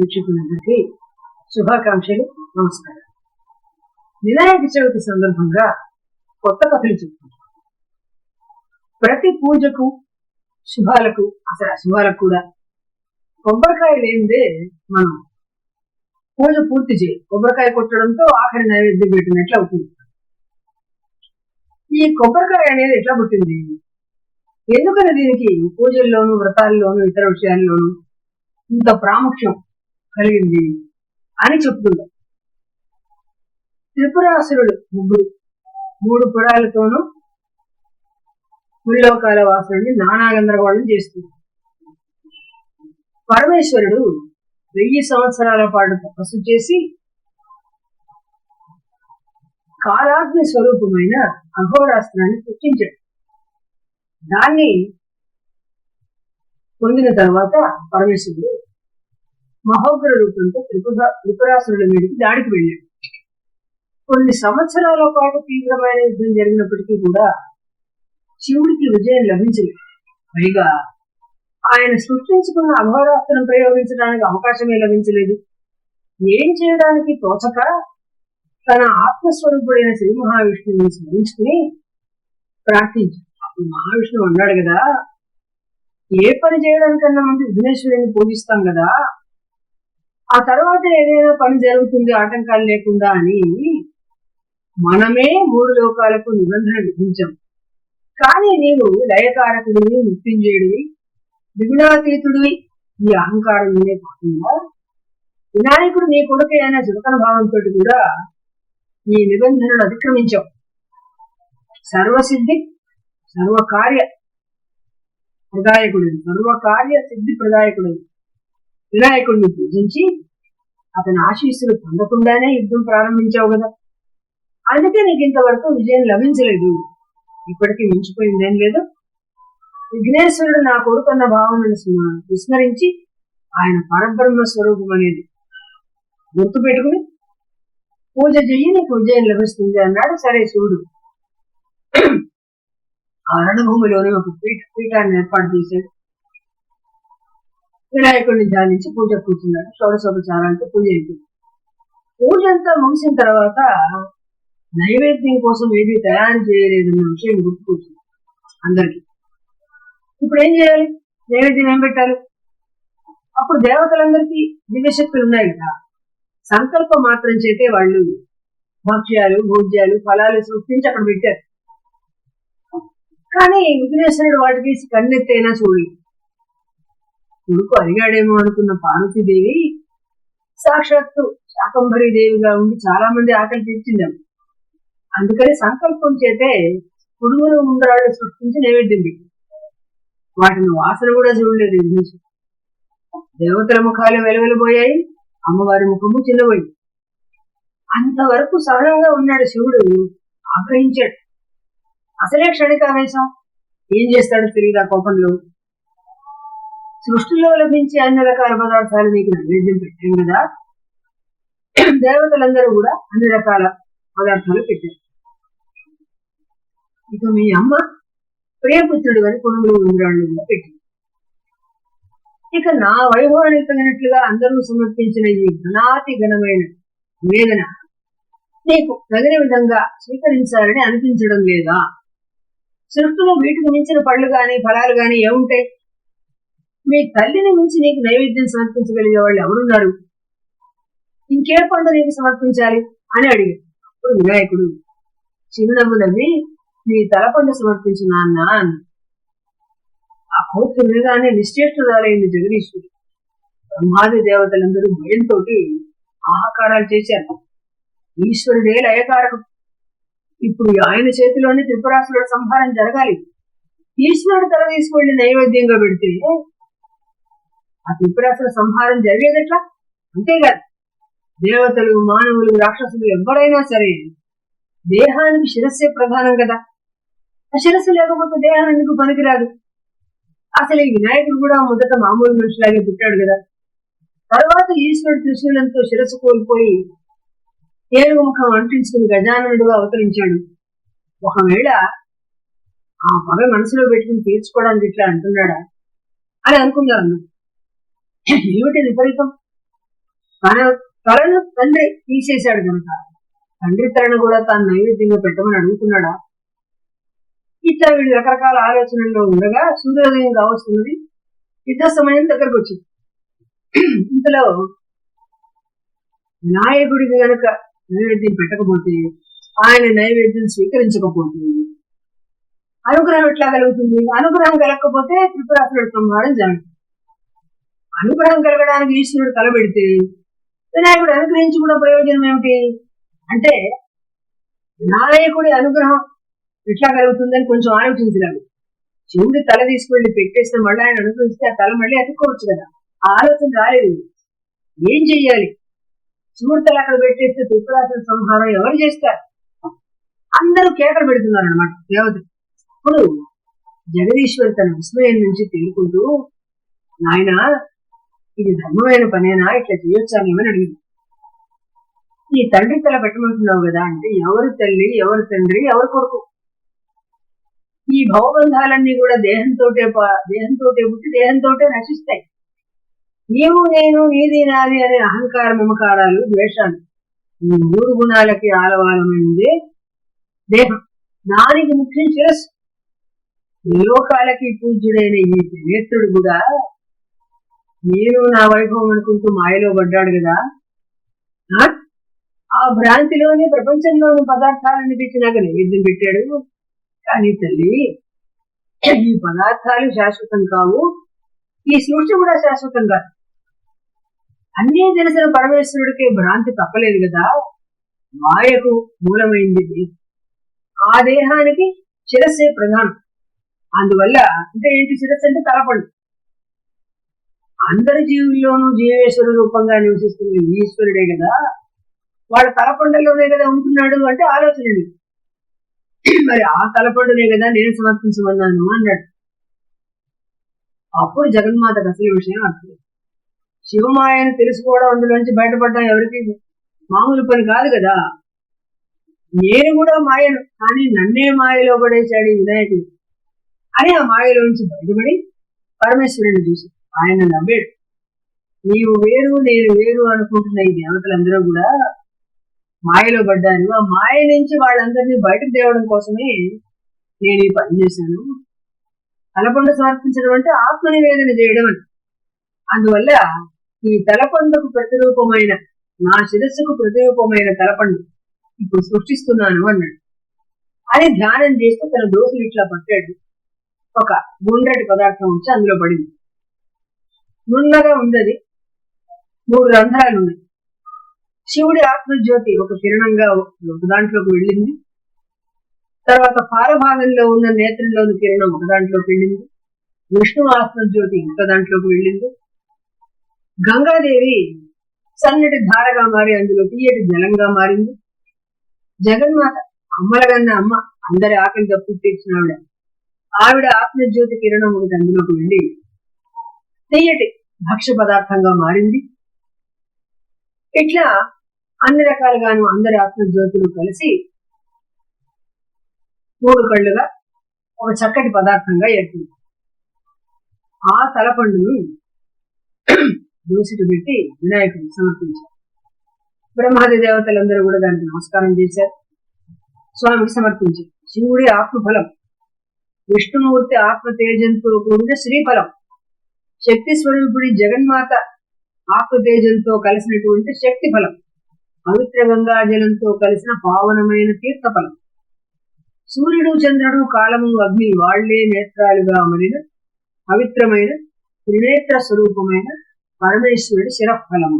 వీక్షకులందరికీ శుభాకాంక్షలు నమస్కారం వినాయక చవితి సందర్భంగా కొత్త కథలు చెప్తున్నాం ప్రతి పూజకు శుభాలకు అసలు అశుభాలకు కూడా కొబ్బరికాయ లేనిదే మనం పూజ పూర్తి చేయి. కొబ్బరికాయ కొట్టడంతో ఆఖరి నైవేద్యం పెట్టినట్లు అవుతుంది. ఈ కొబ్బరికాయ అనేది ఎట్లా పుట్టింది? ఎందుకని దీనికి పూజల్లోనూ వ్రతాల్లోనూ ఇతర విషయాల్లోనూ ఇంత ప్రాముఖ్యం? కలిగింది అని చెప్తున్నారు త్రిపురాసురుడు ముగ్గురు. మూడు పురాలతోనూ ముల్లోకాల వాసుడిని నానా గందరగోళం చేస్తున్నారు పరమేశ్వరుడు వెయ్యి సంవత్సరాల పాటు తపస్సు చేసి కాలాగ్ని స్వరూపమైన అఘోరాస్త్రాన్ని సృష్టించాడు దాన్ని పొందిన తర్వాత పరమేశ్వరుడు మహోగ్ర రూపంతో త్రిపుర త్రిపురాసురుల మీదకి దాడికి వెళ్ళాడు. కొన్ని సంవత్సరాల పాటు తీవ్రమైన యుద్ధం జరిగినప్పటికీ కూడా శివుడికి విజయం లభించలేదు. పైగా ఆయన సృష్టించుకున్న అఘోరాస్త్రం ప్రయోగించడానికి అవకాశమే లభించలేదు. ఏం చేయడానికి తోచక తన ఆత్మస్వరూపుడైన శ్రీ మహావిష్ణువుని స్మరించుకుని ప్రార్థించాడు. అప్పుడు మహావిష్ణువు అన్నాడు కదా ఏ పని చేయడానికన్నా ముందు విఘ్నేశ్వరుని పూజిస్తాం కదా ఆ తర్వాత ఏదైనా పని జరుగుతుంది ఆటంకాలు లేకుండా అని మనమే మూడు లోకాలకు నిబంధన విధించాం. కానీ నీవు లయకారకుడివి మృత్యుంజయుడివి దిగుణాతీతుడివి ఈ అహంకారం కాకుండా వినాయకుడు నీ కొడుకే అయిన చులకన భావంతో కూడా ఈ నిబంధనను అతిక్రమించాం సర్వసిద్ధి సర్వకార్య ప్రదాయకుడు సర్వకార్య సిద్ధి ప్రదాయకుడు వినాయకుడిని పూజించి అతని ఆశీస్సులు పొందకుండానే యుద్ధం ప్రారంభించావు కదా. అందుకే నీకు ఇంతవరకు విజయం లభించలేదు. ఇప్పటికీ మించిపోయిందేం లేదు? విఘ్నేశ్వరుడు నా కొడుకున్న భావనను విస్మరించి ఆయన పరబ్రహ్మ స్వరూపం అనేది గుర్తు పెట్టుకుని పూజ చెయ్యి నీకు విజయం లభిస్తుంది అన్నాడు. సరే శివుడు ఆ రణభూమిలోనే ఒక పీఠ పీఠాన్ని ఏర్పాటు చేశాడు. వినాయకుడిని ధ్యానించి పూజ కూర్చున్నాడు. షోడశోపచారాలతో పూజ అయిపోయింది పూజ అంతా ముగిసిన తర్వాత నైవేద్యం కోసం ఏది తయారు చేయలేదు అన్న విషయం గుర్తుకొచ్చింది అందరికీ. ఇప్పుడు ఏం చేయాలి? నైవేద్యం ఏం పెట్టాలి? అప్పుడు దేవతలందరికీ దివ్యశక్తులు ఉన్నాయి కదా. సంకల్పం మాత్రం చేతే వాళ్ళు భక్ష్యాలు భోజ్యాలు ఫలాలు సృష్టించి అక్కడ పెట్టారు. కానీ విఘ్నేశ్వరుడు వాటికి కన్నెత్తైనా చూడలేదు. కొడుకు అడిగాడేమో అనుకున్న పార్వతీదేవి సాక్షాత్తు శాకంబరి దేవిగా ఉండి చాలా మంది ఆకలి తీర్చిందాం. అందుకని సంకల్పం చేతే పురుగులు ఉండ్రాళ్ళు సృష్టించి నైవేద్యం పెట్టి. వాటిని వాసన కూడా చూడలేదు విఘ్నేశ్వరుడు దేవతల ముఖాలు వెలవెలబోయాయి అమ్మవారి ముఖము చిన్నబోయింది అంతవరకు సహనంగా ఉన్నాడు శివుడు ఆగ్రహించాడు. అసలే క్షణికావేశం. ఏం చేస్తాడో తెలియదు ఆ కోపంలో? సృష్టిలో లభించే అన్ని రకాల పదార్థాలు నీకు నైవేద్యం పెట్టాం కదా. దేవతలందరూ కూడా అన్ని రకాల పదార్థాలు పెట్టారు. ఇక మీ అమ్మ ప్రియపుత్రుడు అని కొనుగోలు ఉంగరాళ్ళు కూడా పెట్టింది ఇక నా వైభవానికి తగినట్లుగా అందరూ సమర్పించిన ఈ ఘనాతి ఘనమైన వేదన నీకు తగిన విధంగా స్వీకరించాలని అనిపించడం లేదా? సృష్టిలో వీటికి మించిన పళ్ళు గాని ఫలాలు గాని ఏముంటాయి? మీ తల్లిని మించి నీకు నైవేద్యం సమర్పించగలిగే వాళ్ళు ఎవరున్నారు? ఇంకే పండు నీకు సమర్పించాలి అని అడిగాడు. అప్పుడు వినాయకుడు చిరునవ్వు నవ్వి నీ తలపండు సమర్పించు నాన్న అన్న ఆ కోర్టు వినగానే నిశ్చేష్టురాలైంది జగదీశ్వరుడు బ్రహ్మాది దేవతలందరూ భయంతో ఆహాకారాలు చేశారు. ఈశ్వరుడే లయకారకం. ఇప్పుడు ఆయన చేతిలోనే త్రిపురాసురుడు సంహారం జరగాలి. ఈశ్వరుడు తల తీసుకెళ్ళి నైవేద్యంగా పెడితే ఆ త్రిపురాసుర సంహారం జరిగేదట్లా? అంతేకాదు దేవతలు మానవులు రాక్షసులు ఎవరైనా సరే దేహానికి శిరస్సే ప్రధానం కదా. ఆ శిరస్సు లేకపోతే దేహం ఎందుకు పనికిరాదు? అసలు ఈ వినాయకుడు కూడా మొదట మామూలు మనిషిలాగే పుట్టాడు కదా. తర్వాత ఈశ్వరుడు త్రిశూలంతో శిరస్సు కోల్పోయి ఏనుగు ముఖం అంటించుకుని గజాననుడుగా అవతరించాడు. ఒకవేళ ఆ పగ మనసులో పెట్టుకుని తీర్చుకోవడానికి ఇట్లా అంటున్నాడా? అని అనుకున్నారు ఏమిటి విపరీతం? తన తలను తండ్రి తీసేశాడు కనుక. తండ్రి తలను కూడా తాను నైవేద్యంగా పెట్టమని అడుగుతున్నాడా? ఇట్లా వీళ్ళు రకరకాల ఆలోచనల్లో ఉండగా సూర్యోదయం కావస్తున్నది. యుద్ధ సమయం దగ్గరకు వచ్చింది. ఇంతలో నాయకుడికి గనక నైవేద్యం పెట్టకపోతే ఆయన నైవేద్యం స్వీకరించకపోతే అనుగ్రహం ఎట్లా కలుగుతుంది? అనుగ్రహం కలగకపోతే త్రిపురాసురుడు సంహారం జరుగుతుంది. అనుగ్రహం కలగడానికి ఈశ్వరుడు కలబెడితే వినాయకుడు అనుగ్రహించి కూడా ప్రయోజనం ఏమిటి? అంటే నాయకుడి అనుగ్రహం ఎట్లా కలుగుతుందని కొంచెం ఆలోచించలేదు శివుడి తల తీసుకువెళ్ళి పెట్టేస్తే మళ్ళీ ఆయన అనుగ్రహిస్తే ఆ తల మళ్ళీ అతుక్కోవచ్చు కదా. ఆ ఆలోచన రాలేదు. ఏం చెయ్యాలి? శివుడి తల అక్కడ పెట్టేస్తే త్రిపురాసుర సంహారం ఎవరు చేస్తారు? అందరూ కేకలు పెడుతున్నారు అనమాట దేవత అప్పుడు జగదీశ్వరి తన విస్మయం నుంచి తేలుకుంటూ నాయన ఇది ధర్మమైన పనేనా? ఇట్లా చేయొచ్చా ఏమని అడిగింది. ఈ తండ్రి తల పెట్టమంటున్నావు కదా అంటే ఎవరు తల్లి ఎవరు తండ్రి ఎవరు కొడుకు? ఈ భవబంధాలన్నీ కూడా దేహంతోటే ప- దేహంతోటే పుట్టి దేహంతోటే నశిస్తాయి. నీవు నేను నీది నాది అనే అహంకార మమకారాలు ద్వేషాలు. ఈ మూడు గుణాలకి ఆలవాలమైంది దేహం. దానికి ముఖ్యం శిరస్సు. ఈ లోకాలకి పూజ్యుడైన ఈ నేత్రుడు కూడా నేను నా వైభవం అనుకుంటూ మాయలో పడ్డాడు కదా? ఆ? ఆ భ్రాంతిలోని ప్రపంచంలోని పదార్థాలను నాకు నైవేద్యం పెట్టాడు. కానీ తల్లి ఈ పదార్థాలు శాశ్వతం కావు. ఈ సృష్టి కూడా శాశ్వతం కాదు. అన్నీ తెలిసిన పరమేశ్వరుడికి భ్రాంతి తప్పలేదు కదా? మాయకు మూలమైంది ఆ దేహానికి శిరస్సే ప్రధానం. అందువల్ల అంటే ఏంటి శిరస్సు అంటే తలపండు అందరి జీవుల్లోనూ జీవేశ్వర రూపంగా నివసిస్తున్న ఈశ్వరుడే కదా. వాడు తలపండలోనే కదా ఉంటున్నాడు అంటే ఆలోచన మరి ఆ తలపండునే కదా నేను సమర్పించమన్నాను అన్నాడు. అప్పుడు జగన్మాతకు అసలు విషయం అర్థం. శివమాయను తెలుసుకోవడం అందులోంచి బయటపడడం ఎవరికి మామూలు పని కాదు కదా. నేను కూడా మాయను కానీ నన్నే మాయలో పడేశాడు వినాయకుడు. అని ఆ మాయలోంచి బయటపడి పరమేశ్వరుని చూసి ఆయన నవ్వాడు. నీవు వేరు నేను వేరు అనుకుంటున్న ఈ దేవతలందరూ కూడా మాయలో పడ్డారు. ఆ మాయ నుంచి వాళ్ళందరినీ బయటకు తేవడం కోసమే నేను ఈ పని చేశాను. తలపండు సమర్పించడం అంటే ఆత్మ నివేదన చేయడం అని. అందువల్ల ఈ తలపండుకు ప్రతిరూపమైన నా శిరస్సుకు ప్రతిరూపమైన తలపండు ఇప్పుడు సృష్టిస్తున్నాను అన్నాడు. అని ధ్యానం చేస్తూ తన దోసులు ఇట్లా పట్టాడు. ఒక గుండ్రటి పదార్థం వచ్చి అందులో పడింది. నున్నగా ఉంది మూడు రంధ్రాలు ఉన్నాయి శివుడి ఆత్మజ్యోతి ఒక కిరణంగా ఒక దాంట్లోకి వెళ్ళింది. తర్వాత పారభాగంలో ఉన్న నేత్రంలోని కిరణం ఒక దాంట్లోకి వెళ్ళింది. విష్ణు ఆత్మజ్యోతి ఒక దాంట్లోకి వెళ్ళింది. గంగాదేవి సన్నటి ధారగా మారి అందులో తీయటి జలంగా మారింది. జగన్మాత అమ్మలగన్న అమ్మ అందరి ఆకలి తప్పు తీర్చిన ఆవిడ. ఆవిడ ఆత్మజ్యోతి కిరణం ఒకటి అందులోకి వెళ్ళి తీయటి భక్ష్య పదార్థంగా మారింది. ఇట్లా అన్ని రకాలుగాను అందరి ఆత్మజ్యోతులు కలిసి మూడు కళ్ళుగా ఒక చక్కటి పదార్థంగా ఏర్పడింది. ఆ తలపండును దూసిటి పెట్టి వినాయకుడు సమర్పించారు. బ్రహ్మాది దేవతలందరూ కూడా దానికి నమస్కారం చేశారు. స్వామికి సమర్పించారు. శివుడి ఆత్మఫలం విష్ణుమూర్తి ఆత్మ తేజంతో కూడిన శ్రీఫలం. శక్తి స్వరూపుడి జగన్మాత ఆకృతేజంతో కలిసినటువంటి శక్తి ఫలం పవిత్ర గంగాజలంతో కలిసిన పావనమైన తీర్థ ఫలం సూర్యుడు చంద్రుడు కాలము అగ్ని వాళ్ళే నేత్రాలుగా అమరిన పవిత్రమైన త్రినేత్ర స్వరూపమైన పరమేశ్వరుడి శిరఫలం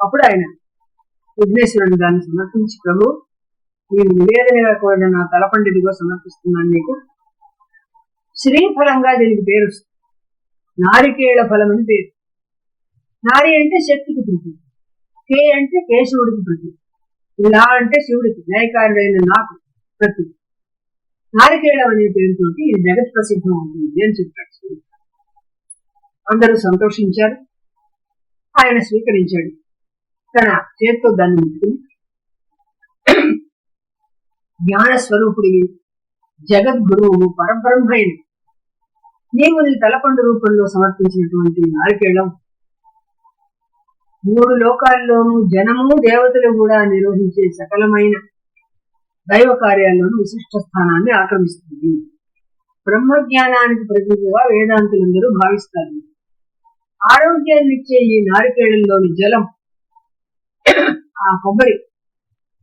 అప్పుడు ఆయన విఘ్నేశ్వరుడు దాన్ని సమర్పించి ప్రభు నేను నివేదనగా కూడా నా తలపండిదిగా సమర్పిస్తున్నాను నీకు. శ్రీఫలంగా దీనికి పేరు వస్తుంది. నారికేళ ఫలం అని పేరు. నారి అంటే శక్తికి ప్రతి కే అంటే కేశవుడికి ప్రతి ఇలా అంటే శివుడికి న్యాయకారుడైన నాకు ప్రతి. నారికేళం అనే పేరుతోటి ఇది జగత్ ప్రసిద్ధం అవుతుంది అని చెప్పాడు అందరూ సంతోషించారు. ఆయన స్వీకరించాడు. తన చేత్తో దాన్ని ముట్టుకుని జ్ఞాన స్వరూపుడివి జగద్గురువు పరబ్రహ్మైన నీవు నీ తలపండు రూపంలో సమర్పించినటువంటి నారికేళం మూడు లోకాల్లోనూ జనము దేవతలు కూడా నిర్వహించే సకలమైన దైవ కార్యాల్లోనూ విశిష్ట స్థానాన్ని ఆక్రమిస్తుంది. బ్రహ్మ జ్ఞానానికి ప్రతిగా వేదాంతులందరూ భావిస్తారు. ఆరోగ్యాన్నిచ్చే ఈ నారికేళంలోని జలం ఆ కొబ్బరి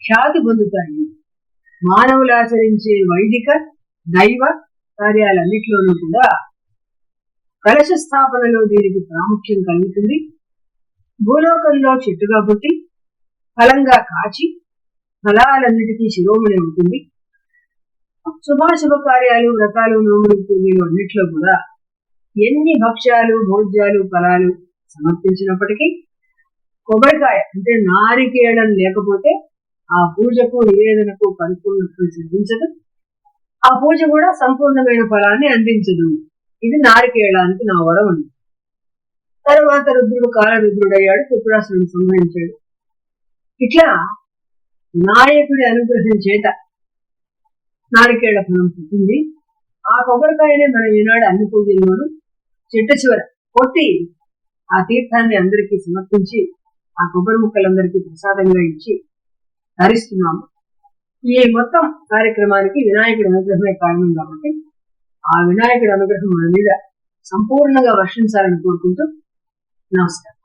ఖ్యాతి పొందుతాయి. మానవులు ఆచరించే వైదిక దైవ కార్యాలన్నింటిలోనూ కూడా కలశ స్థాపనలో దీనికి ప్రాముఖ్యం కలుగుతుంది. భూలోకంలో చెట్టుగా పుట్టి ఫలంగా కాచి ఫలాలన్నిటికీ శిరోమణి ఉంటుంది శుభాశుభ కార్యాలు వ్రతాలు నోములు పూజలు అన్నిట్లో కూడా ఎన్ని భక్ష్యాలు భోజ్యాలు ఫలాలు సమర్పించినప్పటికీ కొబ్బరికాయ అంటే నారికేళం లేకపోతే ఆ పూజకు నివేదనకు పరిపూర్ణత్వం సిద్ధించదు. ఆ పూజ కూడా సంపూర్ణమైన ఫలాన్ని అందించదు. ఇది నారికేళానికి నా వరం ఉంది తర్వాత రుద్రుడు కాలరుద్రుడయ్యాడు పుత్రాసురుడు సంహరించాడు. ఇట్లా నాయకుడి అనుగ్రహం చేత నారికేళ ఫలం పుట్టింది. ఆ కొబ్బరికాయనే మనం ఈనాడు అన్ని పూజల్లోనూ చెట్టు చివర కొట్టి ఆ తీర్థాన్ని అందరికీ సమర్పించి ఆ కొబ్బరి ముక్కలందరికీ ప్రసాదంగా ఇచ్చి ధరిస్తున్నాము ఈ మొత్తం కార్యక్రమానికి వినాయకుడి అనుగ్రహమే కారణం కాబట్టి ఆ వినాయకుడి అనుగ్రహం మన మీద సంపూర్ణంగా వర్షించాలని కోరుకుంటూ నమస్కారం.